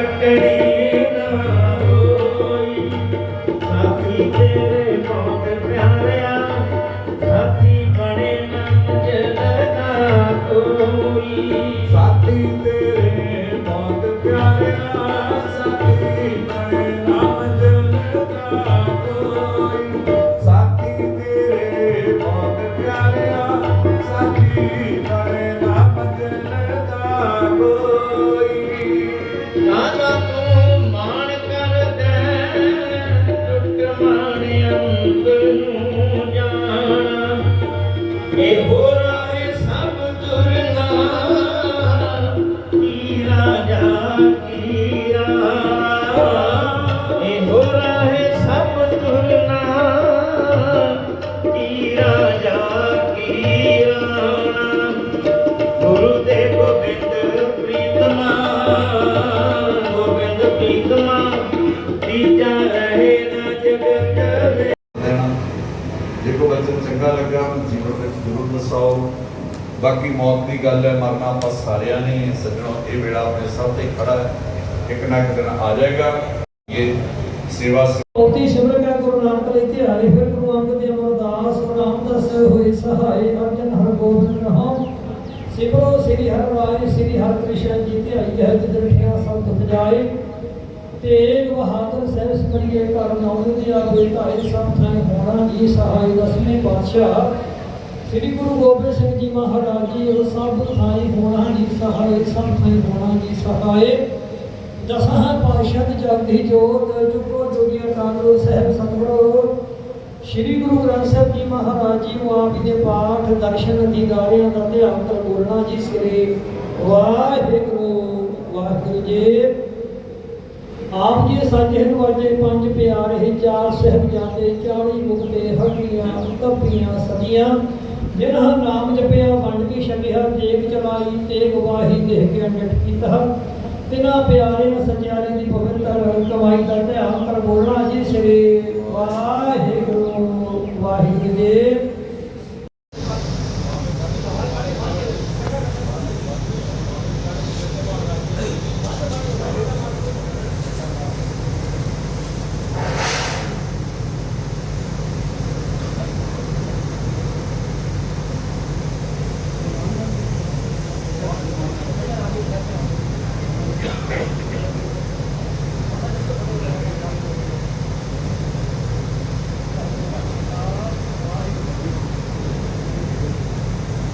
ਕੱਟਣੀ ਨਾ 100 ਬਾਕੀ ਮੌਤ ਦੀ ਗੱਲ ਹੈ, ਮਰਨਾ ਆਪਾਂ ਸਾਰਿਆਂ ਨੇ ਸੱਜਣੋ, ਇਹ ਵੇਲਾ ਆਪਣੇ ਸਭ ਤੇ ਖੜਾ ਹੈ। ਇੱਕ ਨਾ ਇੱਕ ਦਿਨ ਆ ਜਾਏਗਾ। ਇਹ ਸੇਵਾ ਉਤੀ ਸਿਮਰਨ ਕਰ ਗੁਰੂ ਨਾਨਕ ਲੈ ਤੇ ਹਾਰੇ ਫਿਰ ਗੁਰੂ ਅੰਗਦ ਦੇਵ ਅਰਦਾਸ ਨਾਮ ਦਸ ਹੋਏ ਸਹਾਏ ਅਰਜਨ ਹਰ ਗੋਬਿੰਦ ਨਾਮ ਸਿਮਰੋ ਸ੍ਰੀ ਹਰਿ ਸ੍ਰੀ ਹਰਿ ਕ੍ਰਿਸ਼ਨ ਜੀ ਤੇ ਆਈ ਹੈ ਜਿਤ ਰਖਿਆ ਸਭ ਤੁਮ ਜਾਏ ਤੇਗ ਬਹਾਦਰ ਸਹਿਬ ਸਿਮਰਿਏ ਕਰ ਨਾਮ ਦੇ ਆਵੇ ਧਾਰੇ ਸਭ ਥਾਂ ਹੋਣਾ ਜੀ ਸਹਾਈ ਦਸਵੇਂ ਪਾਤਸ਼ਾਹ। ਸ੍ਰੀ ਗੁਰੂ ਗੋਬਿੰਦ ਸਿੰਘ ਜੀ ਮਹਾਰਾਜ ਜੀ, ਉਹ ਸਭ ਥਾਈ ਹੋਣਾ ਜੀ ਸਹਾਈ ਸਭ ਥਾਂ ਹੋਣਾ ਜੀ ਸਹਾਏ। ਦਸਾਂ ਪਾਤਸ਼ਾਹ ਜਗਦੀ ਜੋਤ ਜੁਗੋ ਜੋਗੀਆਂ ਕਾਂਗਰੋ, ਸਾਹਿਬ ਸਤਿਗੁਰੂ ਸ੍ਰੀ ਗੁਰੂ ਗ੍ਰੰਥ ਸਾਹਿਬ ਜੀ ਮਹਾਰਾਜ ਜੀ ਨੂੰ ਆਪ ਦੇ ਪਾਠ, ਦਰਸ਼ਨ ਦੀਦਾਰਿਆਂ ਦਾ ਧਿਆਨ ਕਰ ਜੀ ਸ੍ਰੀ ਵਾਹਿਗੁਰੂ ਵਾਹਿਗੁਰੂ ਜੀ। ਆਪ ਜੀ ਸਾਜੇ ਨੂੰ ਅਜੇ ਪੰਜ ਪਿਆਰੇ ਚਾਰ ਸਾਹਿਬਜ਼ਾਦੇ 40 ਮੁਕਤੇ, ਹੱਡੀਆਂ, ਤਪੀਆਂ, ਸਦੀਆਂ ਜਿਨ੍ਹਾਂ ਨਾਮ ਜਪਿਆ, ਵੰਡ ਕੇ ਛਕਿਆ ਦੇਖ ਚਲਾਈ ਤੇ ਗਵਾਹੀ ਦੇਖ ਕੇ ਅੰਡਟ ਕੀਤਾ। ਤਿਨਾ ਪਿਆਰੇ ਸੱਜਿਆਰੇ ਦੀ ਪਵਿੱਤਰ ਕਮਾਈ ਦਾ ਧਿਆਨ ਕਰ ਬੋਲਣਾ ਜੀ, ਸ੍ਰੀ ਵਾਹਿਗੁਰੂ ਵਾਹਿਗੁਰੂ ਜੀ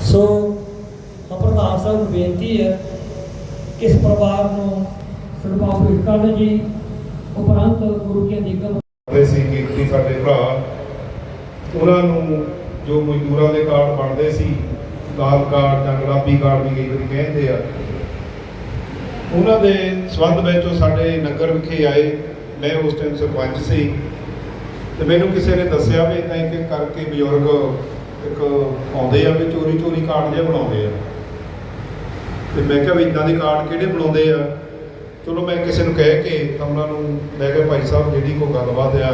ਸੋ ਪ੍ਰਧਾਨ ਸਾਹਿਬ ਨੂੰ ਬੇਨਤੀ ਹੈ ਕਿ ਇਸ ਪਰਿਵਾਰ ਨੂੰ ਸਨਮਾਨ ਜੀ, ਉਪਰੰਤ ਗੁਰੂ ਕੀ ਨਿਗਮ ਕਰਦੇ ਸੀ ਕੀਰਤੀ ਸਾਡੇ ਭਰਾ, ਉਹਨਾਂ ਨੂੰ ਜੋ ਮਜ਼ਦੂਰਾਂ ਦੇ ਕਾਰਡ ਬਣਦੇ ਸੀ, ਲਾਲ ਕਾਰਡ ਜਾਂ ਗੁਲਾਬੀ ਕਾਰਡ ਵੀ ਕਈ ਵਾਰੀ ਕਹਿੰਦੇ ਆ, ਉਹਨਾਂ ਦੇ ਸਬੰਧ ਵਿੱਚ ਉਹ ਸਾਡੇ ਨਗਰ ਵਿਖੇ ਆਏ, ਮੈਂ ਉਸ ਟਾਈਮ ਸਰਪੰਚ ਸੀ, ਤੇ ਮੈਨੂੰ ਕਿਸੇ ਨੇ ਦੱਸਿਆ ਵੀ ਇਦਾਂ ਇੱਕ ਇੱਕ ਕਰਕੇ ਬਜ਼ੁਰਗ ਇੱਕ ਆਉਂਦੇ ਆ ਵੀ ਚੋਰੀ ਚੋਰੀ ਕਾਰਡ ਜਿਹੇ ਬਣਾਉਂਦੇ ਆ। ਤੇ ਮੈਂ ਕਿਹਾ ਵੀ ਇਦਾਂ ਦੇ ਕਾਰਡ ਕਿਹੜੇ ਬਣਾਉਂਦੇ ਆ? ਚਲੋ ਮੈਂ ਕਿਸੇ ਨੂੰ ਕਹਿ ਕੇ ਤਾਂ ਉਹਨਾਂ ਨੂੰ ਮੈਂ ਕਿਹਾ ਭਾਈ ਸਾਹਿਬ ਜਿਹੜੀ ਕੋਈ ਗੱਲਬਾਤ ਆ,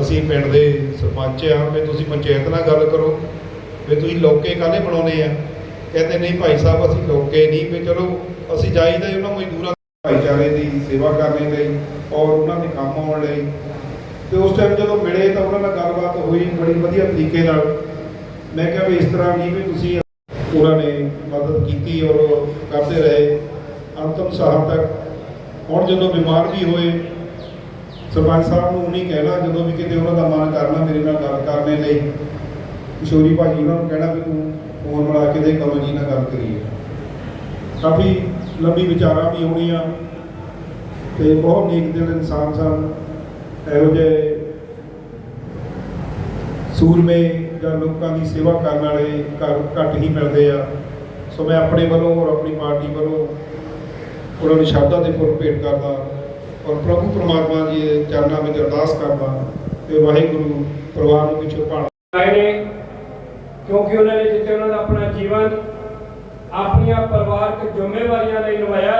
ਅਸੀਂ ਪਿੰਡ ਦੇ ਸਰਪੰਚ ਆ, ਵੀ ਤੁਸੀਂ ਪੰਚਾਇਤ ਨਾਲ ਗੱਲ ਕਰੋ, ਵੀ ਤੁਸੀਂ ਲੋਕੇ ਕਾਹਦੇ ਬਣਾਉਣੇ ਆ? ਕਹਿੰਦੇ ਨਹੀਂ ਭਾਈ ਸਾਹਿਬ, ਅਸੀਂ ਲੋਕੇ ਨਹੀਂ, ਵੀ ਚਲੋ ਅਸੀਂ ਜਾਈਦਾ ਉਹਨਾਂ ਮਜ਼ਦੂਰਾਂ ਭਾਈਚਾਰੇ ਦੀ ਸੇਵਾ ਕਰਨ ਲਈ ਔਰ ਉਹਨਾਂ ਦੇ ਕੰਮ ਆਉਣ ਲਈ। ਤੇ ਉਸ ਟਾਈਮ ਜਦੋਂ ਮਿਲੇ ਤਾਂ ਉਹਨਾਂ ਨਾਲ ਗੱਲਬਾਤ ਹੋਈ ਬੜੀ ਵਧੀਆ ਤਰੀਕੇ ਨਾਲ। ਮੈਂ ਕਿਹਾ ਵੀ ਇਸ ਤਰ੍ਹਾਂ ਨਹੀਂ ਵੀ ਤੁਸੀਂ ਉਹਨਾਂ ਨੇ ਮਦਦ ਕੀਤੀ ਔਰ ਕਰਦੇ ਰਹੇ। ਅੰਤਮ ਸਾਹ ਤੱਕ ਹੁਣ ਜਦੋਂ ਬਿਮਾਰ ਵੀ ਹੋਏ, ਸਰਪੰਚ ਸਾਹਿਬ ਨੂੰ ਨਹੀਂ ਕਹਿਣਾ ਜਦੋਂ ਵੀ ਕਿਤੇ ਉਹਨਾਂ ਦਾ ਮਨ ਕਰਨਾ ਮੇਰੇ ਨਾਲ ਗੱਲ ਕਰਨੇ ਲਈ, ਕਿਸ਼ੋਰੀ ਭਾਜੀ ਉਹਨਾਂ ਨੂੰ ਕਹਿਣਾ ਵੀ ਤੂੰ ਫੋਨ ਮਿਲਾ ਕੇ ਦੇ ਕਮਲ ਜੀ ਨਾਲ ਗੱਲ ਕਰੀਏ। ਕਾਫੀ ਲੰਬੀ ਵਿਚਾਰਾਂ ਵੀ ਹੋਣੀਆਂ ਤੇ ਬਹੁਤ ਨੇਕ ਦਿਲ ਇਨਸਾਨ ਸਨ। ਇਹੋ ਜਿਹੇ ਸੂਰਮੇ ਜਾਂ ਲੋਕਾਂ ਦੀ ਸੇਵਾ ਕਰਨ ਵਾਲੇ ਘੱਟ ਘੱਟ ਹੀ ਮਿਲਦੇ ਆ। ਸੋ ਮੈਂ ਆਪਣੇ ਵੱਲੋਂ ਔਰ ਆਪਣੀ ਪਾਰਟੀ ਵੱਲੋਂ ਉਹਨਾਂ ਨੂੰ ਸ਼ਬਦਾਂ ਦੇ ਫੁੱਲ ਭੇਟ ਕਰਦਾ ਔਰ ਪ੍ਰਭੂ ਪਰਮਾਤਮਾ ਜੀ ਦੇ ਚਰਨਾਂ ਵਿੱਚ ਅਰਦਾਸ ਕਰਦਾ ਤੇ ਵਾਹਿਗੁਰੂ ਪਰਿਵਾਰ ਨੂੰ ਪਿੱਛੇ ਭਾਣ ਆਏ ਨੇ, ਕਿਉਂਕਿ ਉਹਨਾਂ ਨੇ ਜਿੱਥੇ ਉਹਨਾਂ ਦਾ ਆਪਣਾ ਜੀਵਨ, ਆਪਣੀਆਂ ਪਰਿਵਾਰਕ ਜ਼ਿੰਮੇਵਾਰੀਆਂ ਲਈ ਨਿਭਾਇਆ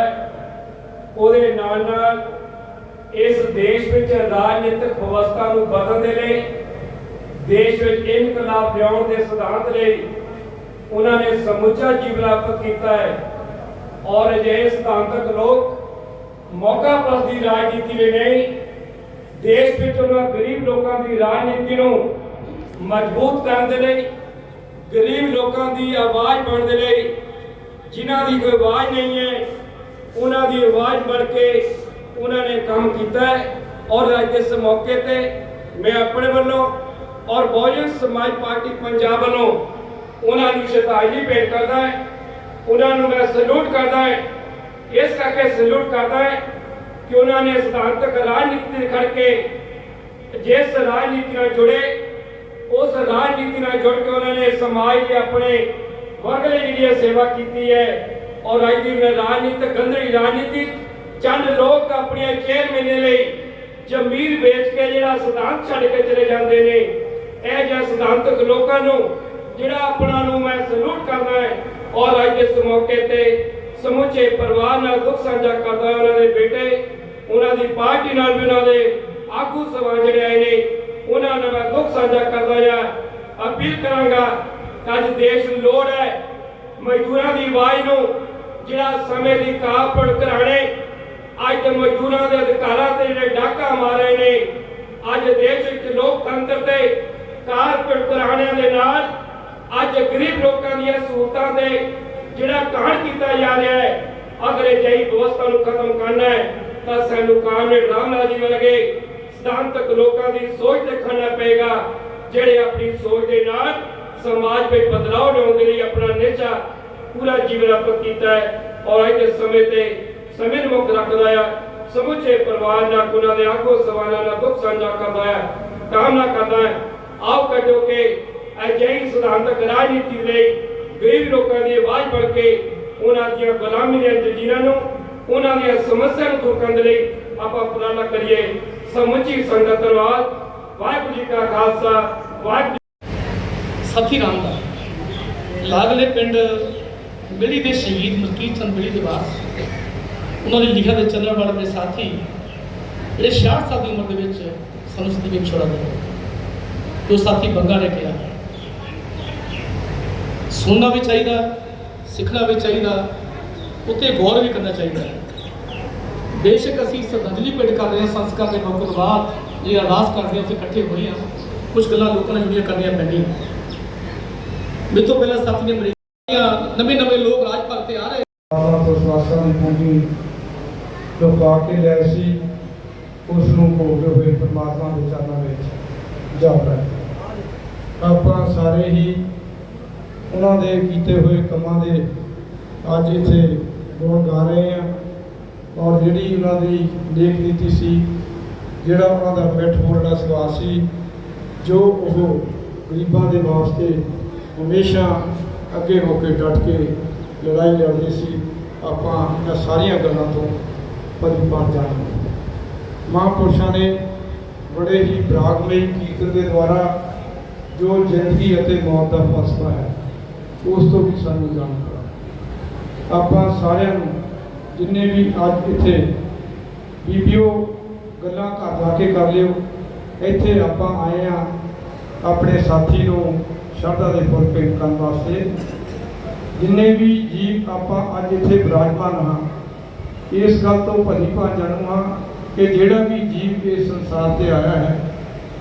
ਉਹਦੇ ਨਾਲ ਨਾਲ ਇਸ ਦੇਸ਼ ਵਿੱਚ ਰਾਜਨੀਤਿਕ ਵਿਵਸਥਾ ਨੂੰ ਬਦਲਣ ਦੇ ਲਈ, ਦੇਸ਼ ਵਿੱਚ ਇਨਕਲਾਬ ਲਿਆਉਣ ਦੇ ਸਿਧਾਂਤ ਲਈ ਉਹਨਾਂ ਨੇ ਸਮੁੱਚਾ ਜੀਵਨ ਅਰਪਿਤ ਕੀਤਾ ਹੈ। ਔਰ ਅਜਿਹੇ ਸਿਧਾਂਤਕ ਲੋਕ ਮੌਕਾ ਪ੍ਰਸਤੀ ਰਾਜਨੀਤੀ ਲਈ ਨਹੀਂ ਦੇਸ਼ ਵਿੱਚ ਉਹਨਾਂ ਗਰੀਬ ਲੋਕਾਂ ਦੀ ਰਾਜਨੀਤੀ ਨੂੰ ਮਜ਼ਬੂਤ ਕਰਨ ਦੇ ਲਈ, ਗਰੀਬ ਲੋਕਾਂ ਦੀ ਆਵਾਜ਼ ਬਣਨ ਦੇ ਲਈ ਜਿਨ੍ਹਾਂ ਦੀ ਕੋਈ ਆਵਾਜ਼ ਨਹੀਂ ਹੈ, ਉਹਨਾਂ ਦੀ ਆਵਾਜ਼ ਬਣ ਕੇ ਉਹਨਾਂ ਨੇ ਕੰਮ ਕੀਤਾ ਹੈ। ਔਰ ਅੱਜ ਇਸ ਮੌਕੇ ਤੇ ਮੈਂ ਆਪਣੇ ਵੱਲੋਂ ਔਰ ਬਹੁਜਨ ਸਮਾਜ ਪਾਰਟੀ ਪੰਜਾਬ ਵੱਲੋਂ ਉਹਨਾਂ ਨੂੰ ਸ਼ਰਧਾਂਜਲੀ ਭੇਟ ਕਰਦਾ ਹਾਂ। ਉਹਨਾਂ ਨੂੰ ਮੈਂ ਸਲੂਟ ਕਰਦਾ ਹਾਂ। ਇਸ ਕਰਕੇ ਸਲੂਟ ਕਰਦਾ ਹਾਂ ਕਿ ਉਹਨਾਂ ਨੇ ਸਿਧਾਂਤਕ ਰਾਜਨੀਤੀ ਖੜ ਕੇ ਜਿਸ ਰਾਜਨੀਤੀ ਨਾਲ ਜੁੜੇ, ਉਸ ਰਾਜਨੀਤੀ ਨਾਲ ਜੁੜ ਕੇ ਉਹਨਾਂ ਨੇ ਸਮਾਜ ਦੇ ਆਪਣੇ ਵਰਗ ਲਈ ਜਿਹੜੀ ਇਹ ਸੇਵਾ ਕੀਤੀ ਹੈ ਔਰ ਅੱਜ ਦੀ ਮੈਂ ਰਾਜਨੀਤਿਕ ਗੰਧੜੀ ਰਾਜਨੀਤੀ, ਚੰਦ ਲੋਕ ਆਪਣੀਆਂ ਚੇਅਰਮੈਨੇ ਲਈ ਜ਼ਮੀਰ ਵੇਚ ਕੇ ਜਿਹੜਾ ਸਿਧਾਂਤ ਛੱਡ ਕੇ ਚਲੇ ਜਾਂਦੇ ਨੇ, ਇਹ ਜਿਹਾ ਸਿਧਾਂਤਕ ਲੋਕਾਂ ਨੂੰ ਜਿਹੜਾ ਆਪਣਾ ਨੂੰ ਮੈਂ ਸਲੂਟ ਕਰਦਾ ਹੈ ਔਰ ਅੱਜ ਇਸ ਮੌਕੇ ਤੇ ਸਮੁੱਚੇ ਪਰਿਵਾਰ ਨਾਲ ਦੁੱਖ ਸਾਂਝਾ ਕਰਦਾ ਉਹਨਾਂ ਦੇ ਬੇਟੇ, ਉਹਨਾਂ ਦੀ ਪਾਰਟੀ ਨਾਲ ਵੀ ਉਹਨਾਂ ਦੇ ਆਗੂ ਸਭਾ ਜਿਹੜੇ ਆਏ ਨੇ, ਉਹਨਾਂ ਨਾਲ ਮੈਂ ਦੁੱਖ ਸਾਂਝਾ ਕਰਦਾ ਆ ਅਪੀਲ ਕਰਾਂਗਾ ਅੱਜ ਦੇਸ਼ ਨੂੰ ਲੋੜ ਹੈ ਮਜ਼ਦੂਰਾਂ ਦੀ ਆਵਾਜ਼ ਨੂੰ ਜਿਹੜਾ ਸਮੇਂ ਦੀ ਕਾਪੜ ਘਰਾਣੇ, ਅੱਜ ਦੇ ਮਜ਼ਦੂਰਾਂ ਦੇ ਅਧਿਕਾਰਾਂ ਤੇ ਜਿਹੜੇ ਡਾਕਾ ਮਾਰੇ ਨੇ, ਅੱਜ ਦੇਸ਼ ਵਿੱਚ ਲੋਕਤੰਤਰ ਤੇ ਕਾਰਪੋਰੇਟ ਘਰਾਣਿਆਂ ਦੇ ਨਾਲ ਅੱਜ ਗਰੀਬ ਲੋਕਾਂ ਦੀਆਂ ਸਹੂਲਤਾਂ ਤੇ ਜਿਹੜਾ ਕਾਣ ਕੀਤਾ ਜਾ ਰਿਹਾ ਹੈ, ਅਗਰ ਇਹ ਜਈ ਨੂੰ ਖਤਮ ਕਰਨਾ ਹੈ, ਤਾਂ ਸਾਨੂੰ ਕਾਮਰੇਡ ਰਾਮਨਾਥ ਜੀ ਵਰਗੇ ਸਿਧਾਂਤਕ ਲੋਕਾਂ ਦੀ ਸੋਚ ਦੇਖਣਾ ਪਏਗਾ, ਜਿਹੜੇ ਆਪਣੀ ਸੋਚ ਦੇ ਨਾਲ ਸਮਾਜ ਵਿੱਚ ਬਦਲਾਅ ਲਿਆਉਣ ਦੇ ਲਈ ਆਪਣਾ ਨਿਸ਼ਚਾ ਪੂਰਾ ਜੀਵਨ ਆਪਕ ਕੀਤਾ ਹੈ। ਔਰ ਅੱਜ ਦੇ ਸਮੇਂ ਤੇ ਸਮੇਂ ਨੂੰ ਮੁੱਖ ਰੱਖਦਾ ਆ, ਸਮੁੱਚੇ ਪਰਿਵਾਰ ਨਾਲ ਉਹਨਾਂ ਦੇ ਆਗੂ ਸਵਾਲਾਂ ਨਾਲ ਦੁੱਖ ਸਾਂਝਾ ਕਰਦਾ ਹੈ ਕਾਮਨਾ ਕਰਦਾ ਹੈ ਆਓ ਕੱਢੋ ਕਿ ਅਜਿਹੀ ਸਿਧਾਂਤਕ ਰਾਜਨੀਤੀ ਲਈ ਗਰੀਬ ਲੋਕਾਂ ਦੀ ਆਵਾਜ਼ ਬਣ ਕੇ ਉਹਨਾਂ ਦੀਆਂ ਗੁਲਾਮੀ ਦੀਆਂ ਜੰਜੀਰਾਂ ਨੂੰ, ਉਹਨਾਂ ਦੀਆਂ ਸਮੱਸਿਆ ਨੂੰ ਦੂਰ ਕਰਨ ਦੇ ਲਈ ਆਪਾਂ ਉਪਰਾਲਾ ਕਰੀਏ। ਸਮੁੱਚੀ ਸੰਗਤ ਧੰਨਵਾਦ ਵਾਹਿਗੁਰੂ ਜੀ ਕਾ ਖਾਲਸਾ। ਵਾਹਿਗੁਰੂ ਸਾਥੀ ਰਾਮ ਦਾ ਲਾਗਲੇ ਪਿੰਡ ਬਿਲੀ ਦੇ ਸ਼ਹੀਦ ਮਲਕੀਤ ਚੰਦ ਬਿਲੀ ਦੇ ਵਾਰਸ। ਉਹਨਾਂ ਦੇ ਲਿਖਿਆ ਦੇ ਚੱਲਣ ਵਾਲੇ ਸਾਥੀ ਜਿਹੜੇ 66 ਸਾਲ ਦੀ ਉਮਰ ਦੇ ਵਿੱਚ ਸਾਨੂੰ ਸਦੀ ਛੋੜਾ ਗਏ ਜੋ ਸਾਥੀ ਬੰਗਾ ਨੇ ਕਿਹਾ। ਸੁਣਨਾ ਵੀ ਚਾਹੀਦਾ, ਸਿੱਖਣਾ ਵੀ ਚਾਹੀਦਾ, ਉੱਤੇ ਗੌਰ ਵੀ ਕਰਨਾ ਚਾਹੀਦਾ ਬੇਸ਼ੱਕ ਅਸੀਂ ਸ਼ਰਧਾਂਜਲੀ ਭੇਟ ਕਰ ਰਹੇ ਹਾਂ, ਸੰਸਕਾਰ ਦੇ ਮੌਕੇ ਤੋਂ ਬਾਅਦ ਇਹ ਅਰਦਾਸ ਕਰਦੇ ਹਾਂ, ਉੱਥੇ ਇਕੱਠੇ ਹੋਏ ਹਾਂ। ਕੁਝ ਗੱਲਾਂ ਲੋਕਾਂ ਨੇ ਜਿਹੜੀਆਂ ਕਰਨੀਆਂ ਪੈਂਦੀਆਂ। ਮੇਰੇ ਤੋਂ ਪਹਿਲਾਂ ਸਾਥੀ ਨੇ ਅਮਰੀਕਾ ਨਵੇਂ ਨਵੇਂ ਲੋਕ ਰਾਜ ਭਾਗ ਤੇ ਆ ਰਹੇ। ਆਵਾਂ ਤੋਂ ਦੀ ਪੂੰਜੀ ਜੋ। ਕੇ ਲੈ ਸੀ, ਉਸ ਨੂੰ ਭੋਗਦੇ ਹੋਏ ਪਰਮਾਤਮਾ ਦੇ ਚਰਨਾਂ ਵਿੱਚ ਜਾ ਰਹੇ ਆਪਾਂ ਸਾਰੇ ਹੀ ਉਹਨਾਂ ਦੇ ਕੀਤੇ ਹੋਏ ਕੰਮਾਂ ਦੇ ਅੱਜ ਇੱਥੇ ਗੁਣ ਗਾ ਰਹੇ ਆ ਔਰ ਜਿਹੜੀ ਉਹਨਾਂ ਦੀ ਲੇਖ ਨੀਤੀ ਸੀ, ਜਿਹੜਾ ਉਹਨਾਂ ਦਾ ਮਿੱਠ ਬੋਲਣਾ ਸੁਭਾਅ ਸੀ, ਜੋ ਉਹ ਗਰੀਬਾਂ ਦੇ ਵਾਸਤੇ ਹਮੇਸ਼ਾ ਅੱਗੇ ਹੋ ਕੇ ਡਟ ਕੇ ਲੜਾਈ ਲੜਦੀ ਸੀ, ਆਪਾਂ ਇਹਨਾਂ ਸਾਰੀਆਂ ਗੱਲਾਂ ਤੋਂ ਪਰਿਪਾਟ ਜਾਣਦੇ ਮਹਾਂਪੁਰਸ਼ਾਂ ਨੇ ਬੜੇ ਹੀ ਬਰਾਗਮਈ ਕੀਰਤਨ ਦੇ ਦੁਆਰਾ ਜੋ ਜ਼ਿੰਦਗੀ ਅਤੇ ਮੌਤ ਦਾ ਫਲਸਫਾ ਹੈ ਉਸ ਤੋਂ ਵੀ ਸਾਨੂੰ ਜਾਣ ਆਪਾਂ ਸਾਰਿਆਂ ਨੂੰ ਜਿੰਨੇ ਵੀ ਅੱਜ ਇੱਥੇ ਵੀਡੀਓ ਗੱਲਾਂ ਘਰ ਜਾ ਕੇ ਕਰ ਲਿਓ, ਇੱਥੇ ਆਪਾਂ ਆਏ ਆ ਆਪਣੇ ਸਾਥੀ ਨੂੰ ਸ਼ਰਧਾ ਦੇ ਫੁੱਲ ਭੇਟ ਕਰਨ ਵਾਸਤੇ। ਜਿੰਨੇ ਵੀ ਜੀਵ ਆਪਾਂ ਅੱਜ ਇੱਥੇ ਵਿਰਾਜਮਾਨ ਹਾਂ, ਇਸ ਗੱਲ ਤੋਂ ਭਲੀ ਜਾਣੂ ਹਾਂ ਕਿ ਜਿਹੜਾ ਵੀ ਜੀਵ ਇਸ ਸੰਸਾਰ ਤੇ ਆਇਆ ਹੈ,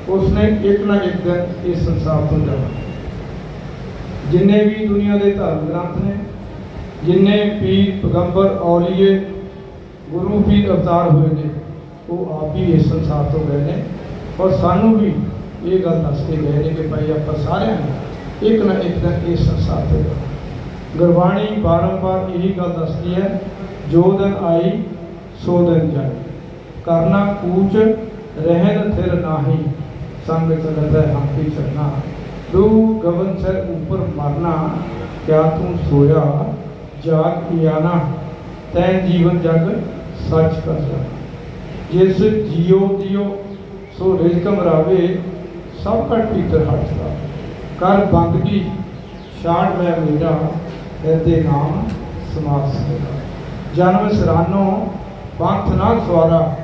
ਉਸਨੇ ਇੱਕ ਨਾ ਇੱਕ ਦਿਨ ਇਸ ਸੰਸਾਰ ਤੋਂ ਜਾਣਾ। ਜਿੰਨੇ ਵੀ ਦੁਨੀਆ ਦੇ ਧਰਮ ਗ੍ਰੰਥ ਨੇ, ਜਿੰਨੇ ਪੀਰ ਪੈਗੰਬਰ, ਔਲੀਏ, ਗੁਰੂ ਪੀਰ ਅਵਤਾਰ ਹੋਏ ਨੇ, ਉਹ ਆਪ ਹੀ ਇਸ ਸੰਸਾਰ ਤੋਂ ਗਏ ਨੇ। ਔਰ ਸਾਨੂੰ ਵੀ ਇਹ ਗੱਲ ਦੱਸ ਕੇ ਗਏ ਨੇ ਕਿ ਭਾਈ ਆਪਾਂ ਸਾਰਿਆਂ ਨੂੰ ਇੱਕ ਨਾ ਇੱਕ ਦਿਨ ਇਸ ਸੰਸਾਰ ਤੋਂ ਗੁਰਬਾਣੀ ਬਾਰੰਬਾਰ ਇਹੀ ਗੱਲ ਦੱਸਦੀ ਹੈ, ਜੋ ਦਿਨ ਆਈ, ਸੋ ਦਿਨ ਜਾਈ। ਕਰਨਾ ਕੂਚ, ਰਹਿਣ ਥਿਰ ਨਾਹੀ, ਸੰਗ ਚਲਤ ਹੰਪੀ ਚੜਨਾ ਦੂ ਗਗਨ ਸਰ ਉਪਰ ਮਰਨਾ, ਕਿਆ ਤੂੰ ਸੋਇਆ? ਜਾਗ ਪਿਆਨਾ ਤੈ ਜੀਵਨ ਜਗ ਸੱਚ ਕਰ ਜਿਸ ਜੀਉ ਦਿਓ ਸੋ ਰਿਜ ਕਮਰਾਵੇ ਸਭ ਕਟ ਪੀਤਰ ਹੱਥ ਦਾ। ਕਰ ਬੰਦਗੀ ਛਾੜ ਮੈਂ ਮੇਰਾ ਤੇ ਨਾਮ ਸਮਾਸ ਹੋਗਾ ਜਨਮ ਸਰਾਨੋ, ਪੰਥ ਨਾ ਸਵਾਰਾ,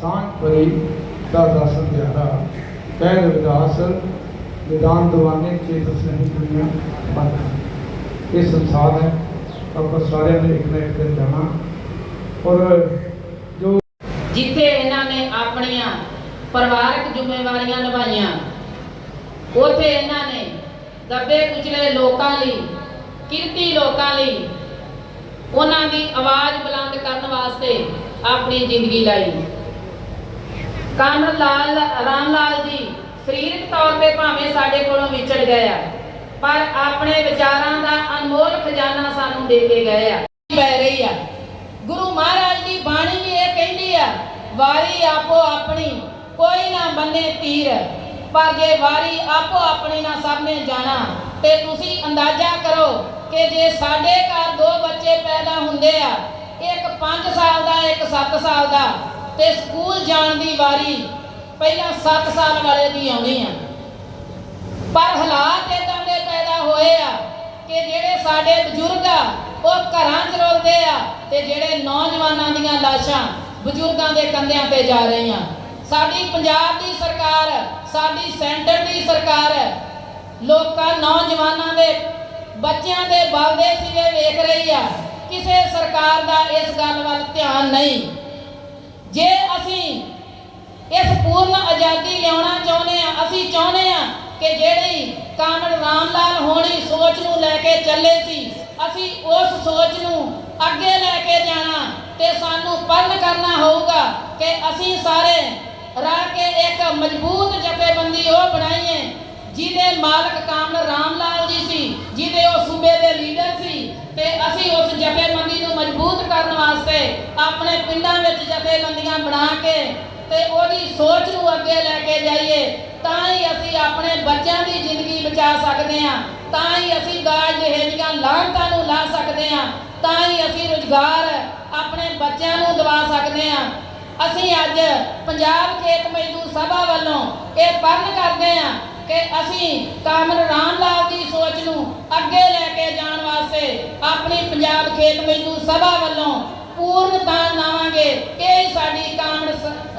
ਸਾਂਝ ਪਰੀ ਦਾ ਦਸ ਪਿਆਰਾ ਕਹਿ ਰਵਿਦਾਸ ਨਿਦਾਨ ਦਵਾਨੇ ਚੇਤਸ ਨਹੀਂ ਦੁਨੀਆ ਬੰਦ ਇਹ ਸੰਸਾਰ ਹੈ। ਆਪਾਂ ਸਾਰਿਆਂ ਨੇ ਇੱਕ ਨਾ ਇੱਕ ਦਿਨ ਜਾਣਾ। ਔਰ ਜਿੱਥੇ ਇਹਨਾਂ ਨੇ ਆਪਣੀਆਂ ਪਰਿਵਾਰਕ ਜ਼ਿੰਮੇਵਾਰੀਆਂ ਨਿਭਾਈਆਂ, ਉੱਥੇ ਇਹਨਾਂ ਨੇ ਦੱਬੇ ਕੁਚਲੇ ਲੋਕਾਂ ਲਈ, ਕਿਰਤੀ ਲੋਕਾਂ ਲਈ, ਉਹਨਾਂ ਦੀ ਆਵਾਜ਼ ਬੁਲੰਦ ਕਰਨ ਵਾਸਤੇ ਆਪਣੀ ਜ਼ਿੰਦਗੀ ਲਾਈ। ਕਾਮਰ ਲਾਲ, ਰਾਮ ਲਾਲ ਜੀ ਸਰੀਰਕ ਤੌਰ ਤੇ ਭਾਵੇਂ ਸਾਡੇ ਕੋਲੋਂ ਵਿਛੜ ਗਏ ਆ, ਪਰ ਆਪਣੇ ਵਿਚਾਰਾਂ ਦਾ ਅਨਮੋਲ ਖਜ਼ਾਨਾ ਸਾਨੂੰ ਦੇ ਕੇ ਗਏ ਆ। ਪੈ ਰਹੀ ਆ। ਗੁਰੂ ਮਹਾਰਾਜ ਦੀ ਬਾਣੀ ਵੀ ਇਹ ਕਹਿੰਦੀ ਆ, ਵਾਰੀ ਆਪੋ ਆਪਣੀ, ਕੋਈ ਨਾ ਬੰਨੇ ਤੀਰ। ਪਰ ਜੇ ਵਾਰੀ ਆਪੋ ਆਪਣੀ ਨਾ ਸਭ ਨੇ ਜਾਣਾ, ਤੇ ਤੁਸੀਂ ਅੰਦਾਜ਼ਾ ਕਰੋ ਕਿ ਜੇ ਸਾਡੇ ਘਰ ਦੋ ਬੱਚੇ ਪੈਦਾ ਹੁੰਦੇ ਆ, ਇੱਕ 5 ਸਾਲ ਦਾ, ਇੱਕ 7 ਸਾਲ ਦਾ, ਤੇ ਸਕੂਲ ਜਾਣ ਦੀ ਵਾਰੀ ਪਹਿਲਾਂ 7 ਸਾਲ ਵਾਲੇ ਦੀ ਆਉਣੀ ਆ। ਪਰ ਹਾਲਾਤ ਇਦਾਂ ਦੇ ਪੈਦਾ ਹੋਏ ਆ ਕਿ ਜਿਹੜੇ ਸਾਡੇ ਬਜ਼ੁਰਗ ਆ, ਉਹ ਘਰਾਂ 'ਚ ਰੋਲਦੇ ਆ ਤੇ ਜਿਹੜੇ ਨੌਜਵਾਨਾਂ ਦੀਆਂ ਲਾਸ਼ਾਂ ਬਜ਼ੁਰਗਾਂ ਦੇ ਕੰਧਿਆਂ ਤੇ ਜਾ ਰਹੀਆਂ। ਸਾਡੀ ਪੰਜਾਬ ਦੀ ਸਰਕਾਰ, ਸਾਡੀ ਸੈਂਟਰ ਦੀ ਸਰਕਾਰ, ਲੋਕਾਂ, ਨੌਜਵਾਨਾਂ ਦੇ ਬੱਚਿਆਂ ਦੇ ਬਲਦੇ ਸਿਵੇ ਵੇਖ ਰਹੀ ਆ। ਕਿਸੇ ਸਰਕਾਰ ਦਾ ਇਸ ਗੱਲ ਵੱਲ ਧਿਆਨ ਨਹੀਂ। ਜੇ ਅਸੀਂ ਇਸ ਪੂਰਨ ਆਜ਼ਾਦੀ ਲਿਆਉਣਾ ਚਾਹੁੰਦੇ ਆ ਅਸੀਂ ਚਾਹੁੰਦੇ ਆ ਕਿ ਜਿਹੜੀ ਕਾਮੜ ਰਾਮ ਲਾਲ ਹੋਣੀ ਸੋਚ ਨੂੰ ਲੈ ਕੇ ਚੱਲੇ ਸੀ, ਅਸੀਂ ਉਸ ਸੋਚ ਨੂੰ ਅੱਗੇ ਲੈ ਕੇ ਜਾਣਾ ਤੇ ਸਾਨੂੰ ਪਰਨ ਕਰਨਾ ਹੋਊਗਾ ਕਿ ਅਸੀਂ ਸਾਰੇ ਰਾਹ ਕੇ ਇੱਕ ਮਜ਼ਬੂਤ ਜਥੇਬੰਦੀ ਉਹ ਬਣਾਈਏ, ਜਿਹਦੇ ਮਾਲਕ ਕਾਮੜ ਰਾਮ ਲਾਲ ਜੀ ਸੀ, ਜਿਹਦੇ ਉਹ ਸੂਬੇ ਦੇ ਲੀਡਰ ਸੀ ਤੇ ਅਸੀਂ ਉਸ ਜਥੇਬੰਦੀ ਨੂੰ ਮਜ਼ਬੂਤ ਕਰਨ ਵਾਸਤੇ ਆਪਣੇ ਪਿੰਡਾਂ ਵਿੱਚ ਜਥੇਬੰਦੀਆਂ ਬਣਾ ਕੇ ਤੇ ਉਹਦੀ ਸੋਚ ਨੂੰ ਅੱਗੇ ਲੈ ਕੇ ਜਾਈਏ, ਤਾਂ ਹੀ ਅਸੀਂ ਆਪਣੇ ਬੱਚਿਆਂ ਦੀ ਜ਼ਿੰਦਗੀ ਬਚਾ ਸਕਦੇ ਹਾਂ, ਤਾਂ ਹੀ ਅਸੀਂ ਦਾਜ ਦਹੇਜੀਆਂ ਲਾਹਨਤਾਂ ਨੂੰ ਲਾ ਸਕਦੇ ਹਾਂ, ਤਾਂ ਹੀ ਅਸੀਂ ਰੁਜ਼ਗਾਰ ਆਪਣੇ ਬੱਚਿਆਂ ਨੂੰ ਦਵਾ ਸਕਦੇ ਹਾਂ। ਅਸੀਂ ਅੱਜ ਪੰਜਾਬ ਖੇਤ ਮਜ਼ਦੂਰ ਸਭਾ ਵੱਲੋਂ ਇਹ ਪਰਨ ਕਰਦੇ ਹਾਂ ਕਿ ਅਸੀਂ ਕਾਮਨ ਰਾਮ ਲਾਲ ਦੀ ਸੋਚ ਨੂੰ ਅੱਗੇ ਲੈ ਕੇ ਜਾਣ ਵਾਸਤੇ ਆਪਣੀ ਪੰਜਾਬ ਖੇਤ ਮਜ਼ਦੂਰ ਸਭਾ ਵੱਲੋਂ ਪੂਰਨ ਦਾਨ ਲਾਵਾਂਗੇ ਇਹ ਸਾਡੀ ਕਾਮਨ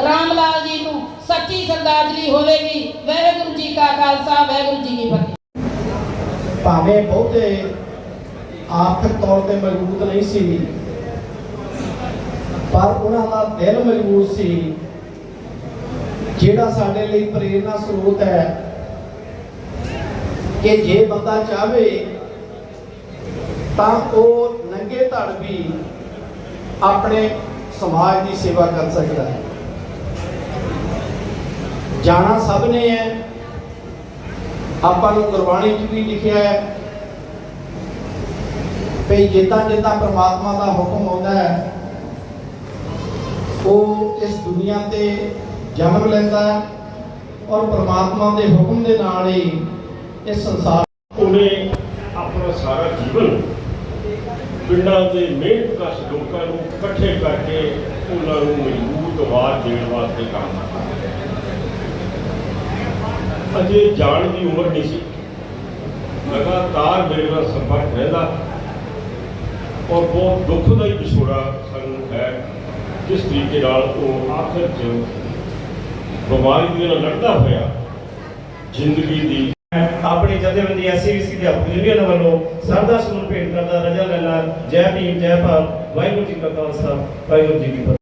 ਰਾਮ ਲਾਲ ਜੀ ਨੂੰ ਸੱਚੀ ਸਰਦਾਰਜੀ ਹੋਵੇਗੀ। ਵਾਹਿਗੁਰੂ ਜੀ ਕਾ ਖਾਲਸਾ, ਵਾਹਿਗੁਰੂ ਜੀ ਕੀ ਫਤਿਹ। ਭਾਵੇਂ ਬਹੁਤੇ ਆਰਥਿਕ ਤੌਰ ਤੇ ਮਜ਼ਬੂਤ ਨਹੀਂ ਸੀ, ਪਰ ਉਹਨਾਂ ਦਾ ਦਿਲ ਮਜ਼ਬੂਤ ਸੀ, ਜਿਹੜਾ ਸਾਡੇ ਲਈ ਪ੍ਰੇਰਨਾ ਸਰੋਤ ਹੈ ਕਿ ਜੇ ਬੰਦਾ ਚਾਹਵੇ ਤਾਂ ਉਹ ਨੰਗੇ ਧੜ ਵੀ ਆਪਣੇ ਸਮਾਜ ਦੀ ਸੇਵਾ ਕਰ ਸਕਦਾ ਹੈ। ਜਾਣਾ ਸਭ ਨੇ ਹੈ। ਆਪਾਂ ਨੂੰ ਗੁਰਬਾਣੀ 'ਚ ਵੀ ਲਿਖਿਆ ਹੈ। ਵੀ ਜਿੱਦਾਂ ਜਿੱਦਾਂ ਪ੍ਰਮਾਤਮਾ ਦਾ ਹੁਕਮ ਆਉਂਦਾ ਹੈ, ਉਹ ਇਸ ਦੁਨੀਆ ਤੇ ਜਨਮ ਲੈਂਦਾ ਹੈ ਔਰ ਪ੍ਰਮਾਤਮਾ ਦੇ ਹੁਕਮ ਦੇ ਨਾਲ ਹੀ ਇਸ ਸੰਸਾਰ ਉਹਨੇ ਆਪਣਾ ਸਾਰਾ ਜੀਵਨ ਪਿੰਡਾਂ ਦੇ ਮਿਹਨਤਕਸ਼ ਲੋਕਾਂ ਨੂੰ ਇਕੱਠੇ ਕਰਕੇ ਉਹਨਾਂ ਨੂੰ ਮਜ਼ਬੂਤ ਆਵਾਜ਼ ਦੇਣ ਵਾਸਤੇ ਕੰਮ ਕੀਤਾ ਅਜੇ ਜਾਣ ਦੀ ਉਮਰ ਨਹੀਂ ਸੀ। ਲਗਾਤਾਰ ਮੇਰੇ ਨਾਲ ਸੰਪਰਕ ਰਹਿੰਦਾ ਔਰ ਬਹੁਤ ਦੁੱਖ ਦਾ ਹੀ ਵਿਛੋੜਾ ਸਾਨੂੰ ਹੈ, ਜਿਸ ਤਰੀਕੇ ਨਾਲ ਉਹ ਆਖਰ 'ਚ ਬਿਮਾਰੀ ਦੇ ਨਾਲ ਲੜਦਾ ਹੋਇਆ ਜ਼ਿੰਦਗੀ ਦੀ ਆਪਣੀ ਜਥੇਬੰਦੀ ਐਸਸੀਬੀਸੀ ਦੇ ਅਧਿਆਪਕ ਯੂਨੀਅਨ ਵੱਲੋਂ ਸਰਦਾ ਸਮੂਹ ਭੇਟ ਕਰਦਾ, ਰਜਾ ਲੈਣਾ, ਜੈ ਭੀਮ, ਜੈ ਭਾਰਤ ਵਾਹਿਗੁਰੂ ਜੀ ਕਾ ਖਾਲਸਾ, ਵਾਹਿਗੁਰੂ ਜੀ ਕੀ ਫਤਿਹ।